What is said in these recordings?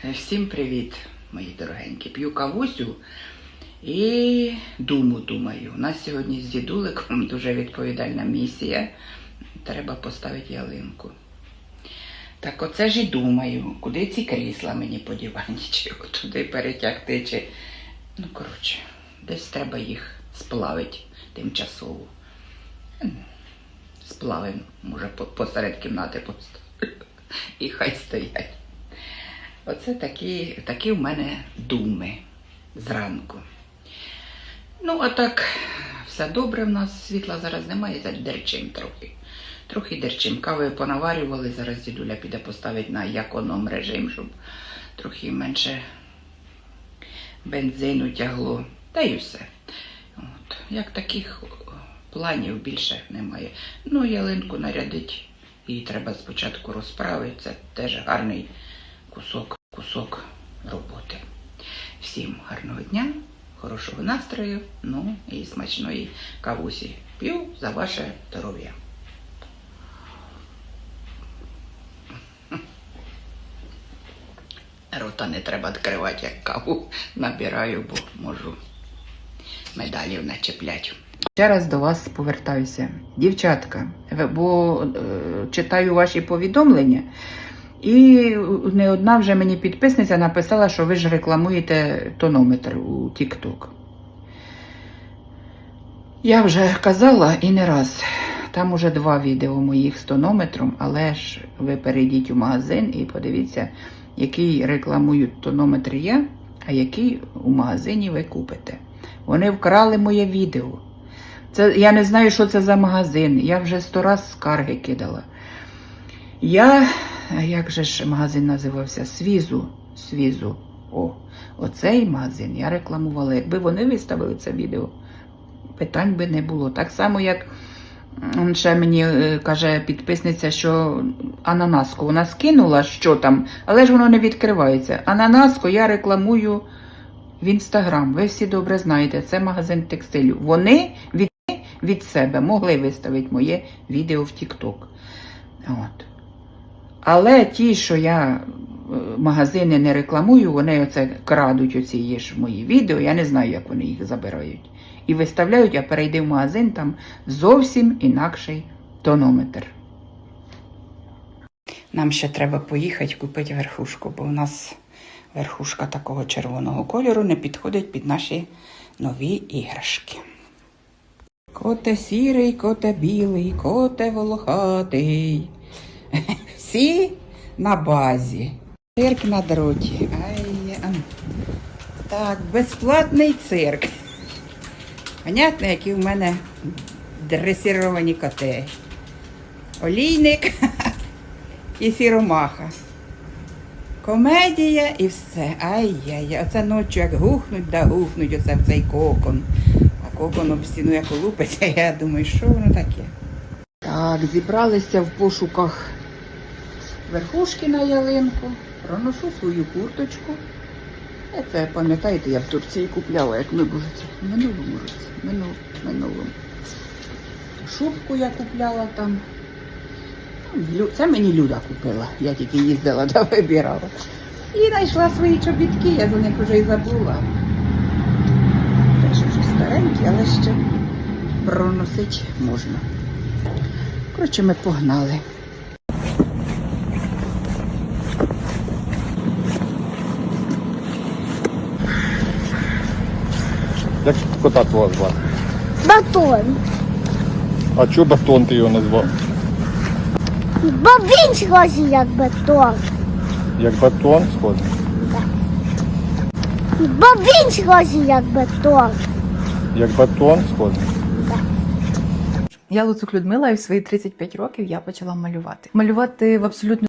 Всім привіт, мої дорогенькі. П'ю кавусю і думу думаю. У нас сьогодні з дідуликом дуже відповідальна місія. Треба поставити ялинку. Так оце ж і думаю, куди ці крісла мені подівані, чи туди перетягти, чи. Ну, коротше, десь треба їх сплавити тимчасово. М, Сплавимо, може, посеред кімнати поставити. І хай стоять. Оце такі, такі в мене думи зранку. Ну, а так, все добре в нас, світла зараз немає, дерчим трохи. Трохи дерчим. Кави понаварювали, зараз дідуля піде поставить на економ режим, щоб трохи менше бензину тягло. Та й все. От. Як таких планів більше немає. Ну, ялинку нарядить, її треба спочатку розправити. Це теж гарний кусок, кусок роботи. Всім гарного дня, хорошого настрою, ну і смачної кавусі. П'ю за ваше здоров'я. Рота не треба відкривати, як каву набираю, бо можу медалів начеплять. Ще раз до вас повертаюся. Дівчатка, бо е, читаю ваші повідомлення, і не одна вже мені підписниця написала, що ви ж рекламуєте тонометр у TikTok. Я вже казала і не раз. Там уже два відео моїх з тонометром, але ж ви перейдіть у магазин і подивіться, який рекламують тонометр я, а який у магазині ви купите. Вони вкрали моє відео. Це, я не знаю, що це за магазин. Я вже сто раз скарги кидала. Я, як же ж магазин називався? Свізу. Свізу. О, оцей магазин я рекламувала. Якби вони виставили це відео, питань би не було. Так само, як ще мені е, каже підписниця, що ананаску вона скинула, що там, але ж воно не відкривається. Ананаску я рекламую в інстаграм. Ви всі добре знаєте, це магазин текстилю. Вони від, від себе могли виставити моє відео в Тікток. От. Але ті, що я е, магазини не рекламую, вони оце крадуть оці є ж мої відео, я не знаю, як вони їх забирають. І виставляють, а перейди в магазин, там зовсім інакший тонометр. Нам ще треба поїхати купити верхушку, бо у нас верхушка такого червоного кольору не підходить під наші нові іграшки. Коте сірий, коте білий, коте волохатий. Всі на базі. Цирк на дроті. Так, безплатний цирк. Понятно, які в мене дресировані коти. Олійник і сіромаха. Комедія і все. Ай-яй, оце ночі як гухнуть, да гухнуть оце в цей кокон. А кокон об стіну як лупиться, я думаю, що воно таке. Так, зібралися в пошуках верхушки на ялинку, проношу свою курточку. Це пам'ятаєте, я в Турції купляла, як ми були в минулому році. Минул, минулому. Шубку я купляла там. Це мені Люда купила. Я тільки їздила та вибирала. І знайшла свої чобітки, я за них вже і забула. Теж вже старенькі, але ще проносити можна. Коротше, ми погнали. Як кота твого звати? Батон. А чого батон ти його назвав? Бо він схожий як батон. Як батон схожий? Бо він схожий як батон. Як батон схожий? Я Луцук Людмила, і в свої 35 років я почала малювати. Малювати в абсолютно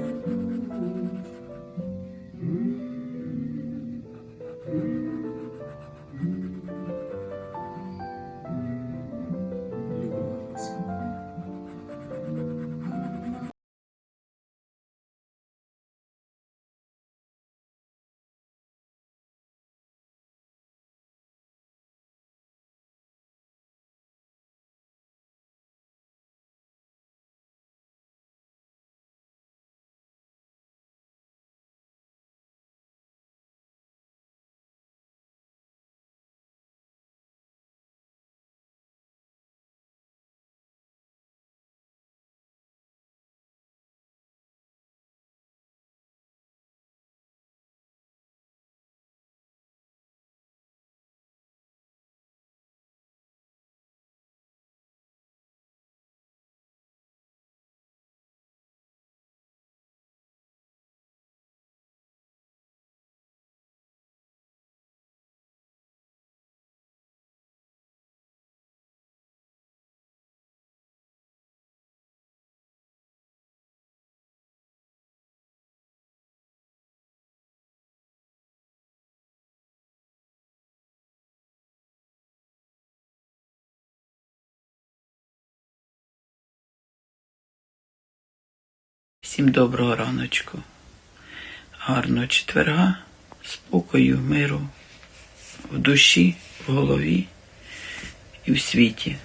Всім доброго раночку. Гарного четверга, спокою, миру в душі, в голові і в світі.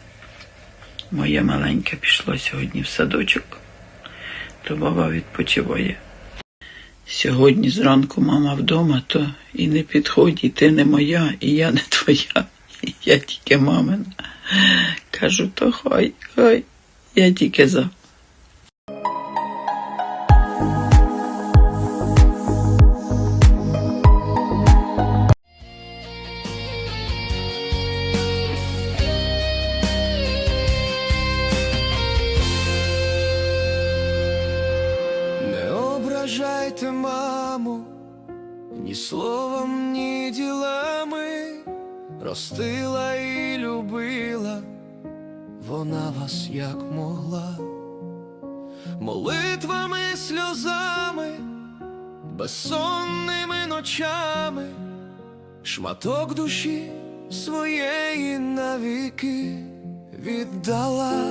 Моє маленьке пішло сьогодні в садочок, то баба відпочиває. Сьогодні зранку мама вдома, то і не підходь, ти не моя, і я не твоя, я тільки мамина. Кажу, то хай, хай, я тільки за. Ображайте маму. Ні словом, ні ділами, ростила і любила. Вона вас як могла, молитвами, сльозами, безсонними ночами, шматок душі своєї навіки віддала,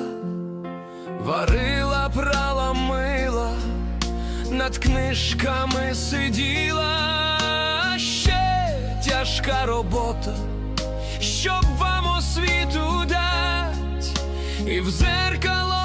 варила, прала, мила над книжками сиділа. Ще тяжка робота, щоб вам освіту дать, і в зеркало